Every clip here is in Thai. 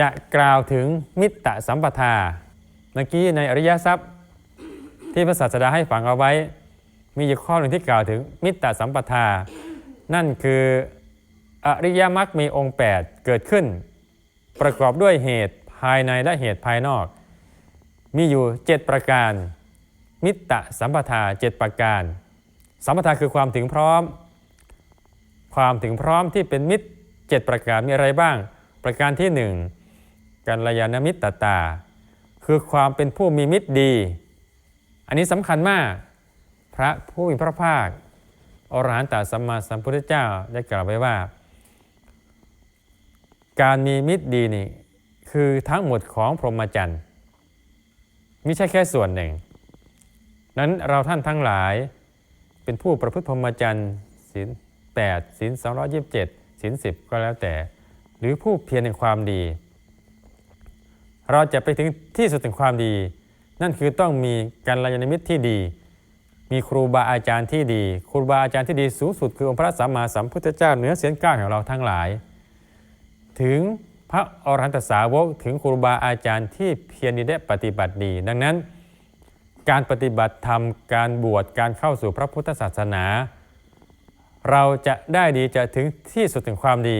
จะกล่าวถึงมิตรสัมปทาเมื่อกี้ในอริยทรัพย์ ที่พระศาสดาให้ฝังเอาไว้ มีอยู่ข้อหนึ่งที่กล่าวถึงมิตรสัมปทา นั่นคืออริยมรรคมีองค์ 8 เกิดขึ้น ประกอบด้วยเหตุภายในและเหตุภายนอก มีอยู่ 7 ประการ มิตรสัมปทา 7 ประการ สัมปทาคือความถึงพร้อม ความถึงพร้อมที่เป็นมิตร 7 ประการมีอะไรบ้าง ประการที่ 1 กัลยาณมิตรตา คือความเป็นผู้มีมิตรดี อันนี้สำคัญมาก พระผู้มีพระภาคอรหันตสัมมาสัมพุทธเจ้าได้กล่าวไว้ว่า การมีมิตรดีนี่คือทั้งหมดของพรหมจรรย์ไม่ใช่แค่ส่วนหนึ่ง นั้นเราท่านทั้งหลายเป็นผู้ประพฤติพรหมจรรย์ศีล8ศีล227ศีล10 ก็แล้วแต่ หรือผู้เพียรในความดี เราจะไปถึงที่สุดแห่งความดี นั่นคือต้องมีการยานมิตรที่ดี มีครูบาอาจารย์ที่ดี ครูบาอาจารย์ที่ดีสูงสุดคือองค์พระสัมมาสัมพุทธเจ้าเหนือเสียงก้าวของเราทั้งหลาย ถึงพระอรหันตสาวกถึงครูบาอาจารย์ที่เพียรดีและปฏิบัติดี ดังนั้น การปฏิบัติธรรมการบวชการเข้าสู่พระพุทธศาสนา เราจะได้ดีจะถึงที่สุดถึงความดี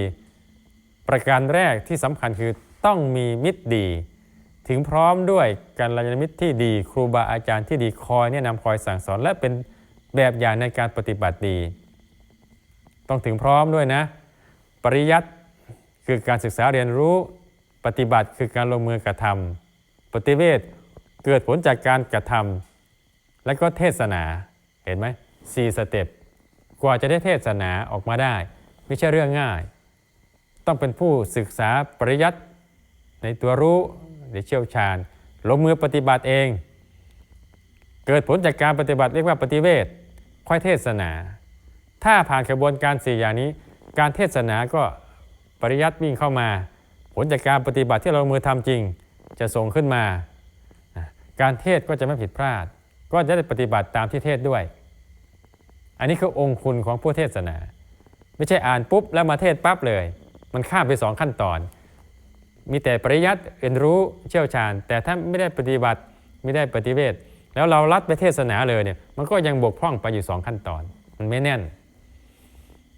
ประการแรกที่สำคัญคือต้องมีมิตรดี ถึงพร้อมด้วยการยานมิตรที่ดี ครูบาอาจารย์ที่ดีคอยแนะนำคอยสั่งสอนและเป็นแบบอย่างในการปฏิบัติดี ต้องถึงพร้อมด้วยนะ ปริยัติคือการศึกษาเรียนรู้ ปฏิบัติคือการลงมือกระทำปฏิเวทเกิดผลจากการกระทำและก็เทศนาเห็นไหมสี่สเต็ปกว่าจะได้เทศนาออกมาได้ ไม่ใช่เรื่องง่าย ต้องเป็นผู้ศึกษาปริยัติในตัวรู้ หรือเชี่ยวชาญลงมือปฏิบัติเอง เกิดผลจากการปฏิบัติเรียกว่าปฏิเวทค่อยเทศนา ถ้าผ่านกระบวนการสี่อย่างนี้ การเทศนาก็ปริยัติวิ่งเข้ามา ผลจากการปฏิบัติที่เราลงมือทำจริง จะส่งขึ้นมา การเทศก็จะไม่ผิดพลาด ก็จะได้ปฏิบัติตามที่เทศด้วย อันนี้คือองค์คุณของผู้เทศนา ไม่ใช่อ่านปุ๊บแล้วมาเทศปั๊บเลย มันข้ามไปสองขั้นตอน มีแต่ปริยัติเรียนรู้เชี่ยวชาญ แต่ถ้าไม่ได้ปฏิบัติไม่ได้ปฏิเวทแล้วเรารัดไปเทศนาเลยเนี่ยมันก็ยังบกพร่องไปอยู่สองขั้นตอน มันไม่แน่น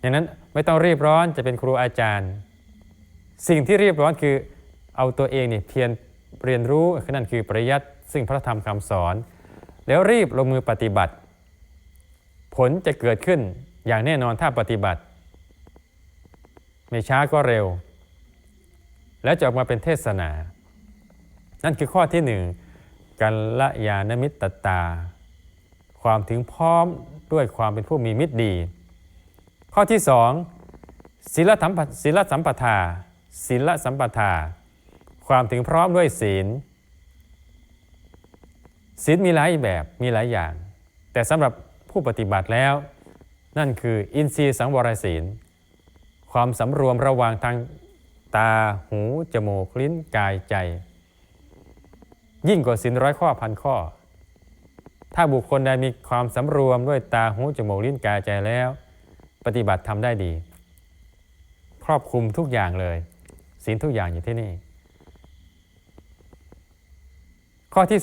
ดังนั้นไม่ต้องรีบร้อนจะเป็นครูอาจารย์ สิ่งที่รีบร้อนคือเอาตัวเองเนี่ยเพียรเรียนรู้นั่นคือปริยัติซึ่งพระธรรมคำสอน แล้วรีบลงมือปฏิบัติ ผลจะเกิดขึ้นอย่างแน่นอนถ้าปฏิบัติ ไม่ช้าก็เร็ว แล้วจะออกมาเป็นเทศนา นั่นคือข้อที่หนึ่งกัลยาณมิตรตา ความถึงพร้อมด้วยความเป็นผู้มีมิตรดี ข้อที่สองศีลธรรมศีลสัมปทาศีลสัมปทา ความถึงพร้อมด้วยศีล ศีลมีหลายแบบมีหลายอย่าง แต่สำหรับผู้ปฏิบัติแล้ว นั่นคืออินทรีย์สังวรศีล ความสำรวมระหว่างทาง ตาหู จมูก ลิ้นกายใจ ยิ่งกว่าศีลร้อยข้อพันข้อ ถ้าบุคคลใดมีความสำรวมด้วยตาหู จมูก ลิ้นกายใจแล้ว ปฏิบัติทำได้ดี ครอบคลุมทุกอย่างเลยศีลทุกอย่างอยู่ที่นี่ ข้อที่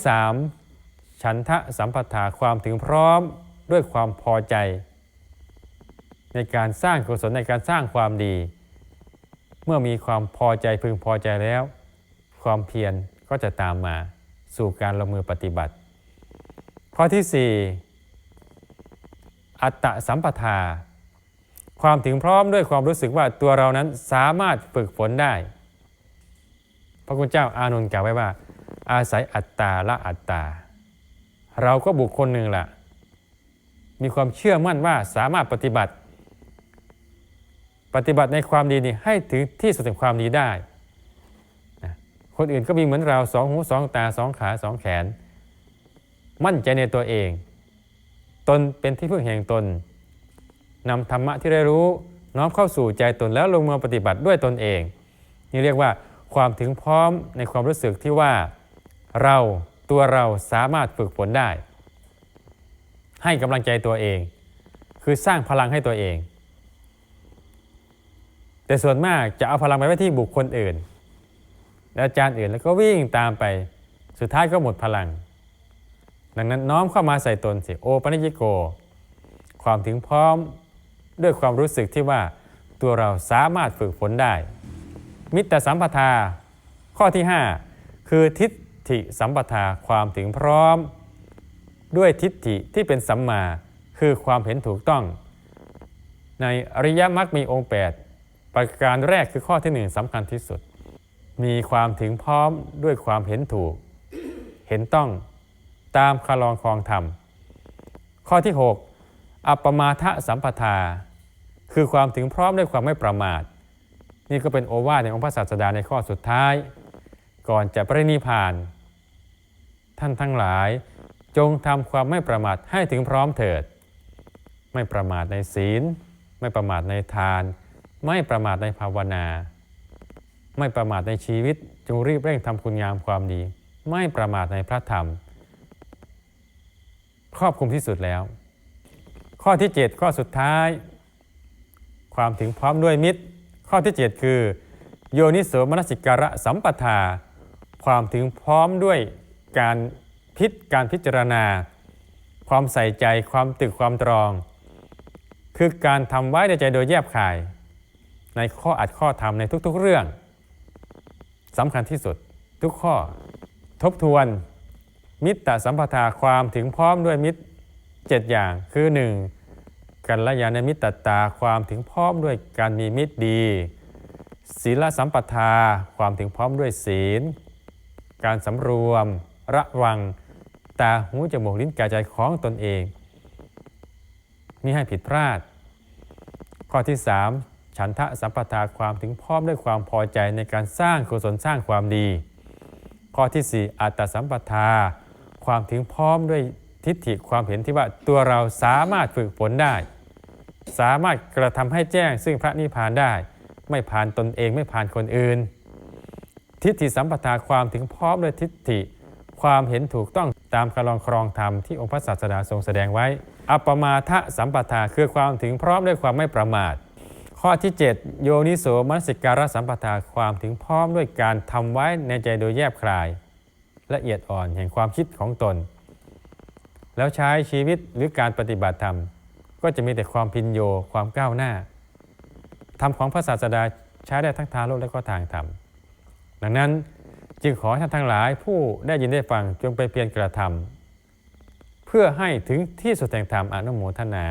3ฉันทะสัมปทาความถึงพร้อมด้วยความพอใจ ในการสร้างกุศลในการสร้างความดี เมื่อมีความพอใจพึงพอใจแล้ว ความเพียรก็จะตามมาสู่การลงมือปฏิบัติ ข้อที่ 4 อัตตะสัมปทา ความถึงพร้อมด้วยความรู้สึกว่าตัวเรานั้นสามารถฝึกฝนได้ พระคุณเจ้าอานนท์กล่าวไว้ว่า อาศัยอัตตาละอัตตา เราก็บุคคลหนึ่งละมีความเชื่อมั่นว่าสามารถปฏิบัติ ปฏิบัติในความดีนี่ให้ถึงที่สุดแห่งความดีได้ คนอื่นก็มีเหมือนเราสองหูสองตาสองขาสองแขน มั่นใจในตัวเอง ตนเป็นที่พึ่งแห่งตนนำธรรมะที่ได้รู้น้อมเข้าสู่ใจตนแล้วลงมือปฏิบัติด้วยตนเอง นี่เรียกว่าความถึงพร้อมในความรู้สึกที่ว่าเราตัวเราสามารถฝึกฝนได้ ให้กำลังใจตัวเอง คือสร้างพลังให้ตัวเอง แต่ส่วนมากจะเอาพลังไปไว้ที่บุคคลอื่น และอาจารย์อื่นแล้วก็วิ่งตามไป สุดท้ายก็หมดพลัง ดังนั้นน้อมเข้ามาใส่ตนสิโอปัญญิโก ความถึงพร้อมด้วยความรู้สึกที่ว่าตัวเราสามารถฝึกฝนได้ มิตรสัมปทา ข้อที่ 5 คือทิฏฐิสัมปทาความถึงพร้อม ด้วยทิฏฐิที่เป็นสัมมาคือความเห็นถูกต้อง ในอริยมรรคมีองค์ 8 ประการแรกคือข้อที่หนึ่งสำคัญที่สุด มีความถึงพร้อมด้วยความเห็นถูก เห็นต้องตามคลองครองธรรม ข้อที่ 6 อัปมาทะสัมปทา คือความถึงพร้อมด้วยความไม่ประมาท นี่ก็เป็นโอวาทในองค์พระศาสดาในข้อสุดท้าย ก่อนจะปรินิพาน ท่านทั้งหลายจงทำความไม่ประมาทให้ถึงพร้อมเถิด ไม่ประมาทในศีล ไม่ประมาทในทาน ไม่ประมาทในภาวนา ไม่ประมาทในชีวิตจงรีบเร่งทำคุณงามความดี ไม่ประมาทในพระธรรม ครอบคลุมที่สุดแล้ว ข้อที่ 7 ข้อสุดท้าย ความถึงพร้อมด้วยมิตร ข้อที่ 7 คือ โยนิโสมนสิการะสัมปทา ความถึงพร้อมด้วยการพิจการพิจารณา ความใส่ใจความตึกความตรอง คือการทำไว้ในใจโดยแยบคาย ในข้ออัดข้อธรรมในทุกๆเรื่องสำคัญที่สุดทุกข้อทบทวนมิตรสัมปทาความถึงพร้อมด้วยมิตร7อย่างคือ 1. กัลยาณมิตรตาความถึงพร้อมด้วยการมีมิตรดี ศีลสัมปทาความถึงพร้อมด้วยศีล การสำรวม ระวัง ตาหูจมูกลิ้นกายใจของตนเองมิให้ผิดพลาด ข้อที่ 3 ฉันทะสัมปทาความถึงพร้อมด้วยความพอใจในการสร้างกุศลสร้างความดี ข้อที่ 4 อัตตสัมปทา ความถึงพร้อมด้วยทิฏฐิความเห็นที่ว่าตัวเราสามารถฝึกฝนได้ สามารถกระทำให้แจ้งซึ่งพระนิพพานได้ ไม่ผ่านตนเองไม่ผ่านคนอื่น ทิฏฐิสัมปทาความถึงพร้อมด้วยทิฏฐิ ความเห็นถูกต้องตามคลองครองธรรมที่องค์พระศาสดาทรงแสดงไว้ อัปมาทะสัมปทาคือความถึงพร้อมด้วยความไม่ประมาท ข้อที่ 7 โยนิโสมนสิการสัมปทาความถึงพร้อมด้วยการทำไว้ในใจโดยแยบคลาย ละเอียดอ่อนแห่งความคิดของตน แล้วใช้ชีวิตหรือการปฏิบัติธรรม ก็จะมีแต่ความพินโยความก้าวหน้าธรรมของพระศาสดาใช้ได้ทั้งทางโลกและก็ทางธรรม ดังนั้นจึงขอท่านทั้งหลายผู้ได้ยินได้ฟังจงไปเพียรกระทำเพื่อให้ถึงที่สุดแห่งธรรมอนุโมทนา